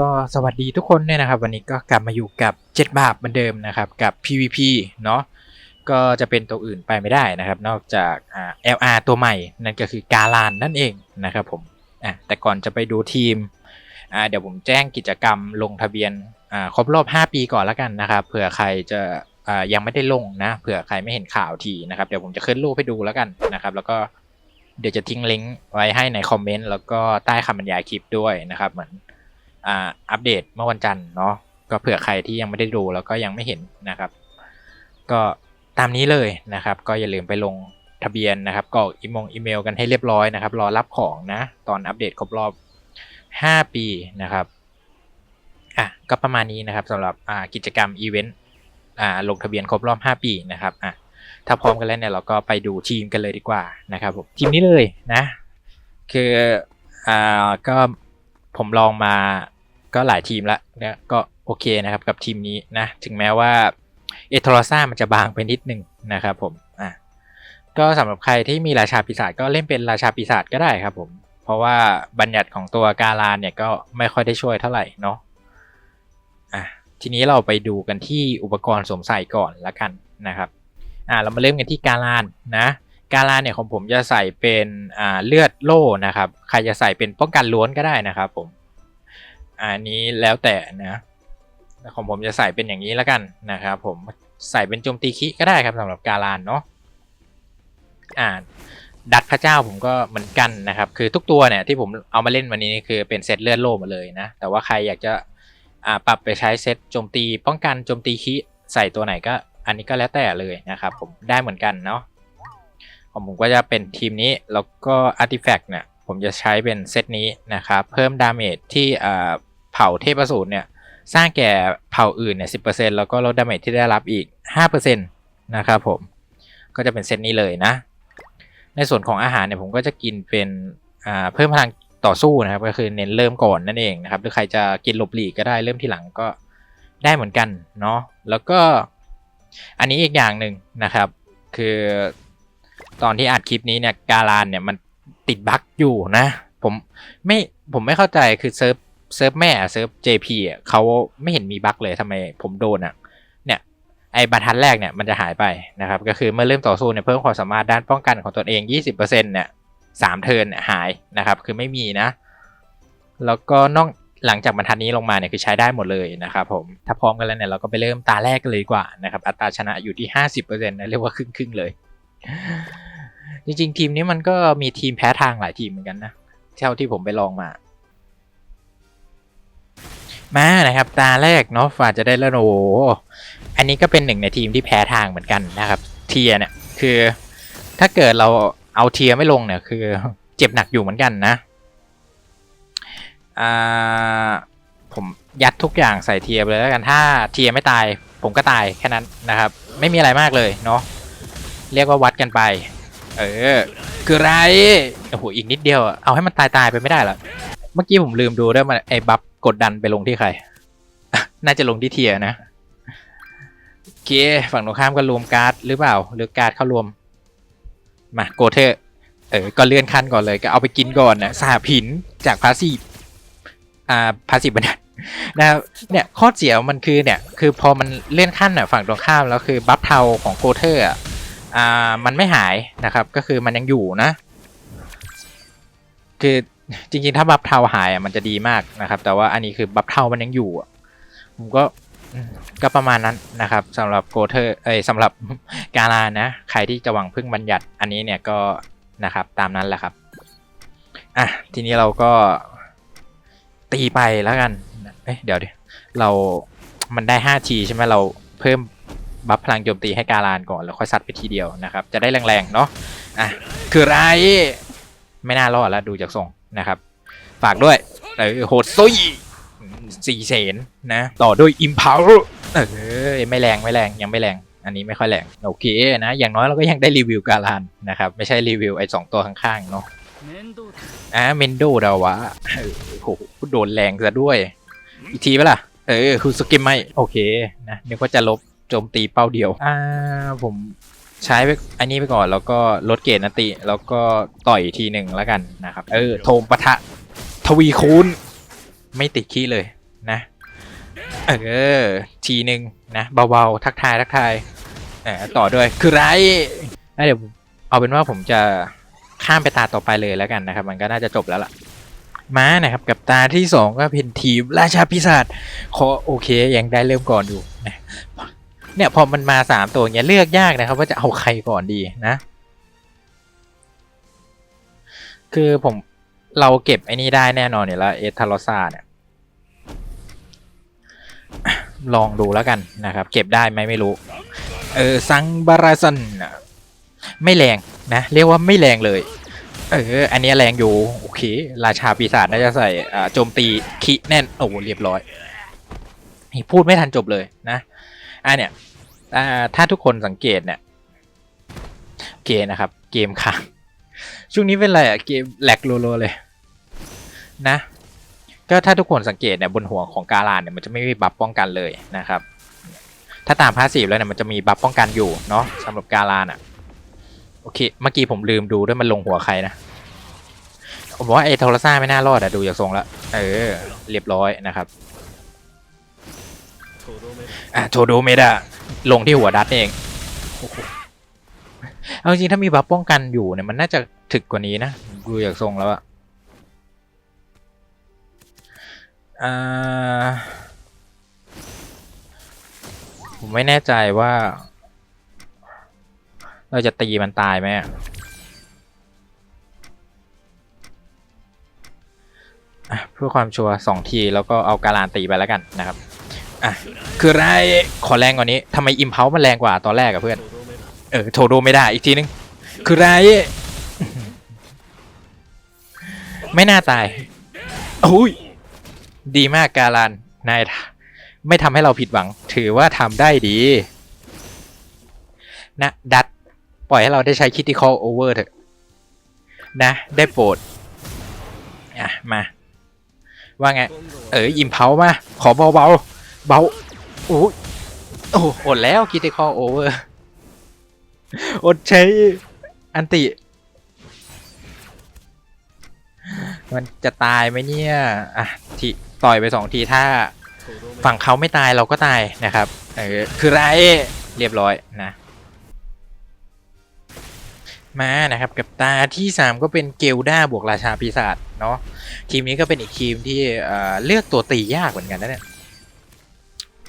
ก็สวัสดีทุกคนเนี่ยนะครับ วันนี้ก็กลับมาอยู่กับ 7 บาปเหมือนเดิมนะครับ กับ PVP เนาะก็จะเป็นตัวอื่นไปไม่ได้นะครับ นอกจากอ่า LR ตัวใหม่ นั่นก็คือกาลานนั่นเองนะครับผมอะแต่ก่อนจะไปดูทีมอ่าเดี๋ยวผมแจ้งกิจกรรมลงทะเบียนอ่าครบรอบ 5 ปีก่อนแล้วกันนะครับเผื่อใครจะอ่ายังไม่ได้ลงนะเผื่อใครไม่เห็นข่าวทีนะครับเดี๋ยวผมจะขึ้นรูปให้ดูแล้วกันนะครับ แล้วก็เดี๋ยวจะทิ้งลิงก์ไว้ให้ในคอมเมนต์แล้วก็ใต้คำบรรยายคลิปด้วยนะครับเหมือน อ่าอัปเดตเมื่อวันจันทร์เนาะก็เผื่อใครที่ยังไม่ได้ดูแล้วก็ยังไม่เห็นนะครับ ก็ตามนี้เลยนะครับ ก็อย่าลืมไปลงทะเบียนนะครับกรอกอีมงอีเมลกันให้เรียบร้อยนะครับ รอรับของนะ ตอนอัปเดตครบรอบ 5 ปีนะครับอะก็ประมาณนี้นะครับสำหรับอ่ากิจกรรมอีเวนต์อ่าลงทะเบียนครบรอบ 5 ปีนะครับอะถ้าพร้อมกันแล้วเนี่ยเราก็ไปดูทีมกันเลยดีกว่านะครับผมทีมนี้เลยนะ คืออ่าก็ผมลองมา ก็หลายทีมล้วเนี่ยก็โอเคนะครับกับทีมนี้นะถึงแม้ว่าเอทรอซ่ามันจะบางไปนิดนึงนะครับผมอะก็สำหรับใครที่มีราชาปีศาจก็เล่นเป็นราชาปีศาจก็ได้ครับผมเพราะว่าบัญญัติของตัวกาลานเนี่ยก็ไม่ค่อยได้ช่วยเท่าไหร่เนาะอะทีนี้เราไปดูกันที่อุปกรณ์สวมใส่ก่อนละกันนะครับอ่าเรามาเริ่มกันที่กาลานนะกาลานเนี่ยของผมจะใส่เป็นอ่าเลือดโล่นะครับ ใครจะใส่เป็นป้องกันล้วนก็ได้นะครับผม อันนี้แล้วแต่นะของผมจะใส่เป็นอย่างนี้แล้วกันนะครับผมใส่เป็นโจมตีคิก็ได้ครับสำหรับกาลานเนาะอ่าดัดพระเจ้าผมก็เหมือนกันนะครับ คือทุกตัวเนี่ยที่ผมเอามาเล่นวันนี้คือเป็นเซตเลือดโล่มาเลยนะ แต่ว่าใครอยากจะอ่าปรับไปใช้เซตโจมตี ป้องกันโจมตีคิใส่ตัวไหนก็ อันนี้ก็แล้วแต่เลยนะครับ ผมได้เหมือนกันเนาะของผมก็จะเป็นทีมนี้แล้วก็อาร์ติแฟกต์เนี่ยผมจะใช้เป็นเซตนี้นะครับ เพิ่มดาเมจที่ เผ่าเทพสูตรเนี่ยสร้างแก่เผ่าอื่นเนี่ยสิแล้วก็ลดดาเมจที่ได้รับอีก 5%นะครับผม ก็จะเป็นเซตนี้เลยนะ ในส่วนของอาหารเนี่ยผมก็จะกินเป็นเพิ่มพลังต่อสู้นะครับ ก็คือเน้นเริ่มก่อนนั่นเองนะครับ หรือใครจะกินหลบหลีกก็ได้เริ่มที่หลังก็ได้เหมือนกันเนาะ แล้วก็อันนี้อีกอย่างหนึ่งนะครับ คือตอนที่อัดคลิปนี้เนี่ยกาลานเนี่ยมันติดบั๊กอยู่นะ ผมไม่ผมไม่เข้าใจคือเซิร์ฟ เซิร์ฟแม่เซิร์ฟ JP อะเขาไม่เห็นมีบั๊กเลยทำไมผมโดนอะเนี่ยไอ้บรรทัดแรกเนี่ยมันจะหายไปนะครับก็คือเมื่อเริ่มต่อสู้เนี่ยเพิ่มความสามารถด้านป้องกันของตนเอง 20%เนี่ยสามเทินหายนะครับคือไม่มีนะ แล้วก็นอกหลังจากบรรทัดนี้ลงมาเนี่ยคือใช้ได้หมดเลยนะครับผมถ้าพร้อมกันแล้วเนี่ยเราก็ไปเริ่มตาแรกกันเลยดีกว่านะครับอัตราชนะอยู่ที่ 50%นะเรียกว่าครึ่งๆเลย จริงๆ ทีมนี้มันก็มีทีมแพ้ทางหลายทีมเหมือนกันนะเท่าที่ผมไปลองมา มานะครับ ตาแรกเนาะฝ่าจะได้แล้วโอ้อันนี้ก็เป็นหนึ่งในทีมที่แพ้ทางเหมือนกันนะครับ เทียเนี่ยคือ ถ้าเกิดเราเอาเทียไม่ลงเนี่ย คือ เจ็บหนักอยู่เหมือนกันนะอ่าผมยัดทุกอย่างใส่เทียไปเลยแล้วกันถ้าเทียไม่ตาย ผมก็ตายแค่นั้นนะครับ ไม่มีอะไรมากเลยเนาะเรียกว่าวัดกันไป เออคือไรโอ้โหอีกนิดเดียว เอาให้มันตายตายไปไม่ได้หรอเมื่อกี้ผมลืมดูด้วยมันไอ้บัฟ กดดันไปลงที่ใคร น่าจะลงที่เทียนะ โอเค ฝั่งตรงข้ามก็รวมการ์ดหรือเปล่า หรือการ์ดเข้ารวม มาโกเทอร์เออ ก็เลื่อนขั้นก่อนเลย ก็เอาไปกินก่อนนะสาผินจากพาสีอ่าพาสีบันดนะครับเนี่ยข้อเสียมันคือเนี่ย คือพอมันเลื่อนขั้นอะฝั่งตรงข้ามแล้วคือบัฟเทาของโกเทอร์อ่ามันไม่หายนะครับ ก็คือมันยังอยู่นะ คือ จริงๆ ถ้าบัฟเทาหายอะมันจะดีมากนะครับ แต่ว่าอันนี้คือบัฟเทามันยังอยู่อะผมก็ก็ประมาณนั้นนะครับสำหรับโกเทอร์เอ้ยสำหรับกาลานะใครที่จะหวังพึ่งบัญญัติอันนี้เนี่ยก็นะครับตามนั้นแหละครับอะทีนี้เราก็ตีไปแล้วกันเอ๊ะเดี๋ยวดิเรามันได้5ทีใช่ไหมเราเพิ่มบัฟพลังโจมตีให้การานก่อนแล้วค่อยซัดไปทีเดียวนะครับ จะได้แรงๆเนาะอะคือไรไม่น่ารอดแล้วดูจากทรง นะครับ ฝากด้วยเออโหดซุยสี่เสนนะ ต่อด้วยอิมพาวเออไม่แรงไม่แรงยังไม่แรง อันนี้ไม่ค่อยแรงโอเคนะ อย่างน้อยเราก็ยังได้รีวิวการานนะครับ ไม่ใช่รีวิวไอ้สองตัวข้างๆเนาะอะเมนโดดาวะเออโหโดนแรงซะด้วย อีกทีปะล่ะ เออคือสกิมไม่ โอเคนะนึกว่าจะลบโจมตีเป้าเดียว อ่าผม ใช้ไปอันนี้ไปก่อนแล้วก็ลดเกรดนติ แล้วก็ต่อยทีหนึ่งแล้วกันนะครับ เออโทมปะทะ ทวีคูณไม่ติดขี้เลยนะ เออ ทีหนึ่งนะเบาๆทักทายทักทายเออต่อด้วยคือไรอะเดี๋ยวเอาเป็นว่าผมจะข้ามไปตาต่อไปเลยแล้วกันนะครับ มันก็น่าจะจบแล้วล่ะมานะครับกับตาที่สองก็เป็นทีมราชาพิศาจขอโอเคยังได้เริ่มก่อนอยู่นะ เนี่ยพอมันมาสามตัวเนี้ยเลือกยากนะครับ ว่าจะเอาใครก่อนดีนะ คือผมเราเก็บไอ้นี่ได้แน่นอนอยู่แล้วเอทาโรซาเนี่ยลองดูแล้วกันนะครับ เก็บได้ไหมไม่รู้ เออซังบาราซันไม่แรงนะ เรียกว่าไม่แรงเลย เออ อันนี้แรงอยู่ โอเค ราชาปีศาจน่าจะใส่โจมตีคิแน่น โอ้โหเรียบร้อย พูดไม่ทันจบเลยนะ อะเนี่ยอ่าถ้าทุกคนสังเกตเนี่ยโอเคนะครับ เกมค้างช่วงนี้เป็นไรอะเกมแหลกโลโลเลย นะ ก็ถ้าทุกคนสังเกตเนี่ยบนหัวของการานเนี่ยมันจะไม่มีบัฟป้องกันเลยนะครับ ถ้าตามพาสซีฟแล้วเนี่ยมันจะมีบัฟป้องกันอยู่เนาะสำหรับการานอะโอเค เมื่อกี้ผมลืมดูด้วยมันลงหัวใครนะผมว่าไอ้โทรซ่าไม่น่ารอดอะดูจากทรงแล้วเออ เรียบร้อยนะครับ อะโทโดเมดะลงที่หัวดัตเองเอาจริงถ้ามีบัฟป้องกันอยู่เนี่ยมันน่าจะถึกกว่านี้นะดูจากทรงแล้วอะผมไม่แน่ใจว่า เราจะตีมันตายไหมเพื่อความชัวร์สองทีแล้วก็เอาการานตีไปแล้วกันนะครับ อะคือไรขอแรงกว่านี้ทำไมอิมเพลมันแรงกว่าตอนแรกอะเพื่อนเออโทโดไม่ได้อีกทีนึงคือไรไม่น่าตายโอ้ยดีมากการันนายไม่ทำให้เราผิดหวัง ถือว่าทำได้ดีนะดัดปล่อยให้เราได้ใช้คิ t ิคอลโอเวอร์เถอะนะ ได้โปรดอะมา ว่าไง เออยิมเพามา ขอเบาเบาๆ เบาโอ้ยโอ้โหอดแล้วคิ t ิคอลโอเวอร์อดใช้อันติ มันจะตายไหมเนี่ย อะทีต่อยไปสองทีถ้า ฝั่งเขาไม่ตายเราก็ตายนะครับ เออ คือไรเรียบร้อยนะ มานะครับ กับตาที่ 3 ก็เป็นเกลด้าบวกราชาปีศาจเนาะทีมนี้ก็เป็นอีกทีมที่เอ่อเลือกตัวตียากเหมือนกันนะเนี่ย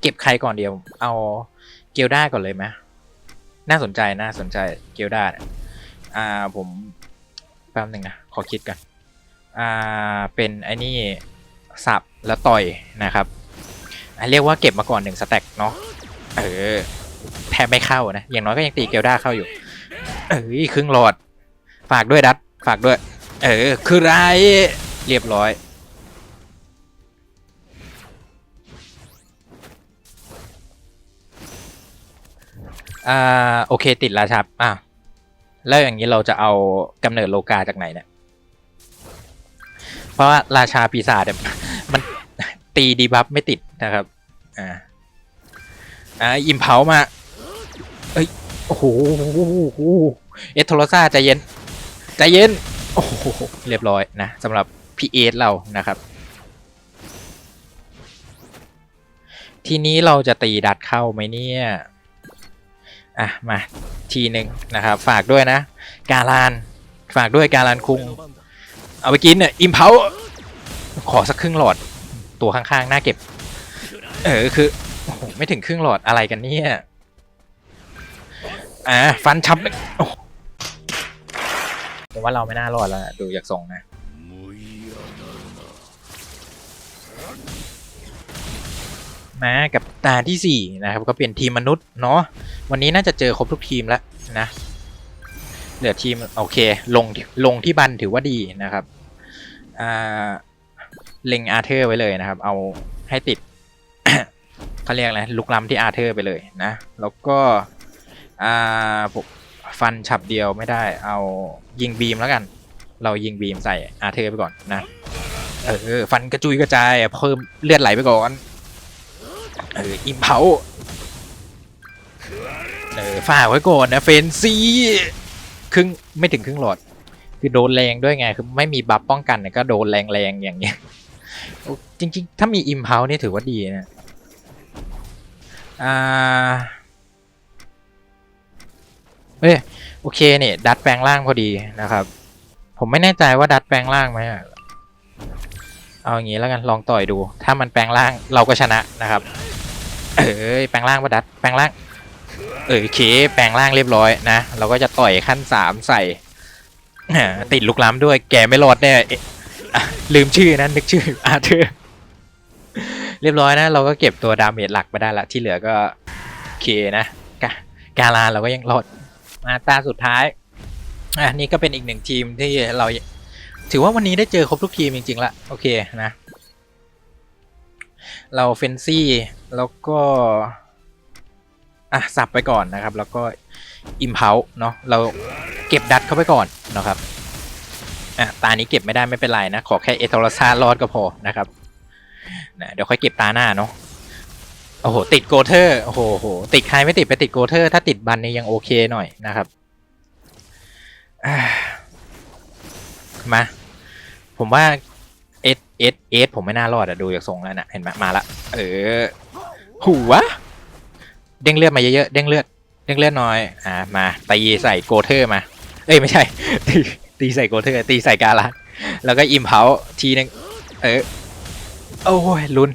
เก็บใครก่อนเดียว เอาเกลด้าก่อนเลยไหมน่าสนใจน่าสนใจเกลด้าเนี่ยอ่าผมแป๊บหนึ่งนะ ขอคิดกันอ่าเป็นไอ้นี่สับแล้วต่อยนะครับเรียกว่าเก็บมาก่อนหนึ่งสแต็กเนาะเออแทบไม่เข้านะ อย่างน้อยก็ยังตีเกลด้าเข้าอยู่ เอ้ยครึ่งหลอด ฝากด้วยดัดฝากด้วย เออ คือไร เรียบร้อย อ่าโอเคติดราชาอะแล้วอย่างนี้เราจะเอากำเนิดโลกาจากไหนเนี่ย เพราะว่าราชาปีศาจเนี่ยมันตีดีบัฟไม่ติดนะครับ อ่า อ่าอิมเพามา เอ้ย โอ้โห เอสโทรซาใจเย็น ใจเย็น โอ้โห เรียบร้อยนะสำหรับพีเอสเรานะครับ ทีนี้เราจะตีดัดเข้าไหมเนี่ย อะมาทีหนึ่งนะครับฝากด้วยนะ การานฝากด้วยการานคุง เอาไปกินเนี่ยอิมเพาขอสักครึ่งหลอดตัวข้างๆน่าเก็บ เออคือโอ้โหไม่ถึงครึ่งหลอดอะไรกันเนี่ยอ่าฟันชับเลยโอ้ผมว่าเราไม่น่ารอดแล้วดูจากทรงนะ มากับตาที่ 4 นะครับ ก็เป็นทีมมนุษย์เนาะวันนี้น่าจะเจอครบทุกทีมแล้วนะเหลือทีมโอเคลงลงที่บันถือว่าดีนะครับอ่าเล็งอาร์เธอร์ไว้เลยนะครับ เอาให้ติดเขาเรียกอะไรลุกล้ำที่อาร์เธอร์ไปเลยนะ แล้วก็อ่าฟันฉับเดียวไม่ได้ เอายิงบีมแล้วกัน เรายิงบีมใส่อาร์เธอร์ไปก่อนนะเออฟันกระจุยกระจายเพิ่มเลือดไหลไปก่อน เอออิมเพาเออฝากไว้ก่อนนะเฟนซีครึ่งไม่ถึงครึ่งหลอด คือโดนแรงด้วยไง คือไม่มีบัฟป้องกันเนี่ยก็โดนแรงๆอย่างเงี้ยจริง ๆ ถ้ามีอิมเพลนี่ถือว่าดีนะอ่าเอ้ยโอเคเนี่ยดัดแปลงร่างพอดีนะครับ ผมไม่แน่ใจว่าดัดแปลงร่างไหมเอาอย่างงี้แล้วกันลองต่อยดู ถ้ามันแปลงร่างเราก็ชนะนะครับ เอ้ยแปลงร่างปะดัดแปลงร่างเออโอเคแปลงร่างเรียบร้อยนะเราก็จะต่อยขั้นสามใส่ติดลุกล้ำด้วยแกไม่รอดแน่เอ๊ะอะลืมชื่อนะนึกชื่ออาเธอร์เรียบร้อยนะ เราก็เก็บตัวดาเมจหลักไปได้ละที่เหลือก็เคนะกาการาเราก็ยังรอดมาตาสุดท้ายอะนี่ก็เป็นอีกหนึ่งทีมที่เรา ถือว่าวันนี้ได้เจอครบทุกทีมจริงๆละโอเคนะ เราเฟนซี่ แล้วก็ อะสับไปก่อนนะครับ แล้วก็อิมเพาเนาะเราเก็บดัดเข้าไปก่อนนะครับอะตานี้เก็บไม่ได้ไม่เป็นไรนะ ขอแค่เอทอร์ซารอดก็พอนะครับนะเดี๋ยวค่อยเก็บตาหน้าเนาะโอ้โห ติดโกเทอร์โอ้โหติดใครไม่ติดไปติดโกเทอร์ ถ้าติดบันนี่ยังโอเคหน่อยนะครับมาผมว่าเอสเอสเอสผมไม่น่ารอดอะดูจากทรงแล้วนะเห็นไหมมาละ เออ หัวเด้งเลือดมาเยอะๆเด้งเลือดเด้งเลือดน้อยอ่ามาตีใส่โกเทอร์มา เอ้ยไม่ใช่ ตีตีใส่โกเทอร์ตีใส่กาลาดแล้วก็อิมเพาทีนึงเออโอ้ยลุน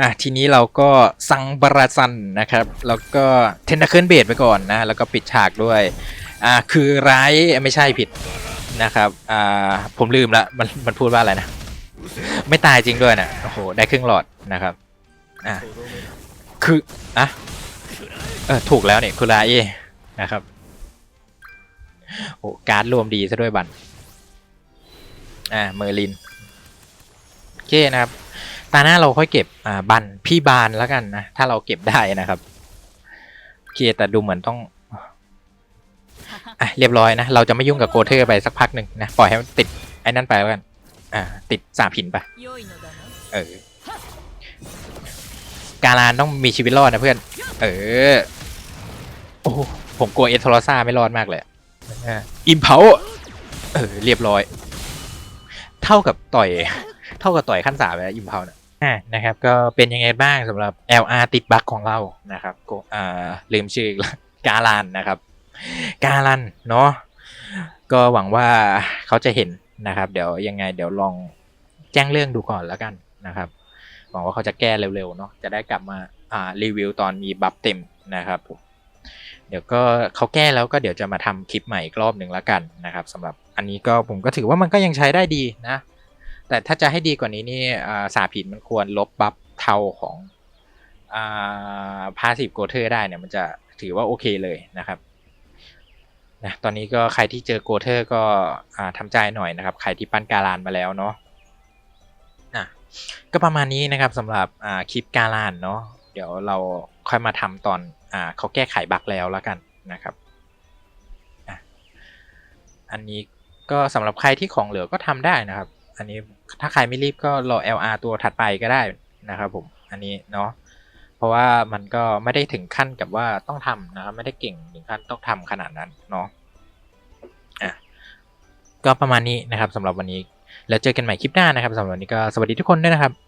อะทีนี้เราก็ซังบราซันนะครับ แล้วก็เทนนัคเคิลเบดไปก่อนนะแล้วก็ปิดฉากด้วยอ่าคือร้ายไม่ใช่ผิดนะครับอ่าผมลืมละมันมันพูดว่าอะไรนะ ไม่ตายจริงด้วยนะโอ้โห ได้ครึ่งหลอดนะครับ อะ คือ อะ เออ ถูกแล้วเนี่ยคุราเอนะครับ โอ้การ์ดรวมดีซะด้วยบัน อ่า เมอร์ลิน โอเคนะครับ ตาหน้าเราค่อยเก็บ อ่า บัน พี่บานแล้วกันนะ ถ้าเราเก็บได้นะครับโอเคแต่ดูเหมือนต้องอะเรียบร้อยนะ เราจะไม่ยุ่งกับโกเทอร์ไปสักพักหนึ่งนะ ปล่อยให้มันติดไอ้นั่นไปแล้วกัน ติดสามหินไป เออ การานต้องมีชีวิตรอดนะเพื่อน เออ โอ้ ผมกลัวเอทโทรซ่าไม่รอดมากเลยอิมเพลเออ เรียบร้อย เท่ากับต่อย เท่ากับต่อยขั้นสามแล้วอิมเพลนะนะครับ ก็เป็นยังไงบ้างสำหรับ LR ติดบั๊กของเรานะครับก็อลืมชื่อแล้วกาลันนะครับ กาลันเนาะก็หวังว่าเขาจะเห็น นะครับ เดี๋ยวยังไงเดี๋ยวลองแจ้งเรื่องดูก่อนแล้วกันนะครับหวังว่าเขาจะแก้เร็วๆเนาะจะได้กลับมาอ่ารีวิวตอนมีบัฟเต็มนะครับผมเดี๋ยวก็เขาแก้แล้วก็เดี๋ยวจะมาทำคลิปใหม่อีกรอบหนึ่งแล้วกันนะครับสำหรับอันนี้ก็ผมก็ถือว่ามันก็ยังใช้ได้ดีนะ แต่ถ้าจะให้ดีกว่านี้นี่สาผินมันควรลบบัฟเทาของอ่าพาสีฟโกเทอร์ได้เนี่ยมันจะถือว่าโอเคเลยนะครับ นะตอนนี้ก็ใครที่เจอโกเทอร์ก็อ่าทำใจหน่อยนะครับ ใครที่ปั้นการานมาแล้วเนาะอะก็ประมาณนี้นะครับสำหรับคลิปการานเนาะเดี๋ยวเราค่อยมาทำตอนอเขาแก้ไขบั๊กแล้วแล้วกันนะครับอันนี้ก็สำหรับใครที่ของเหลือก็ทำได้นะครับ อันนี้ถ้าใครไม่รีบก็รอ LR ตัวถัดไปก็ได้นะครับผมอันนี้เนาะเพราะว่ามันก็ไม่ได้ถึงขั้นกับว่าต้องทำนะครับไม่ได้เก่งถึงขั้นต้องทำขนาดนั้นเนาะ ก็ประมาณนี้นะครับสำหรับวันนี้ แล้วเจอกันใหม่คลิปหน้านะครับสำหรับวันนี้ก็สวัสดีทุกคนด้วยนะครับ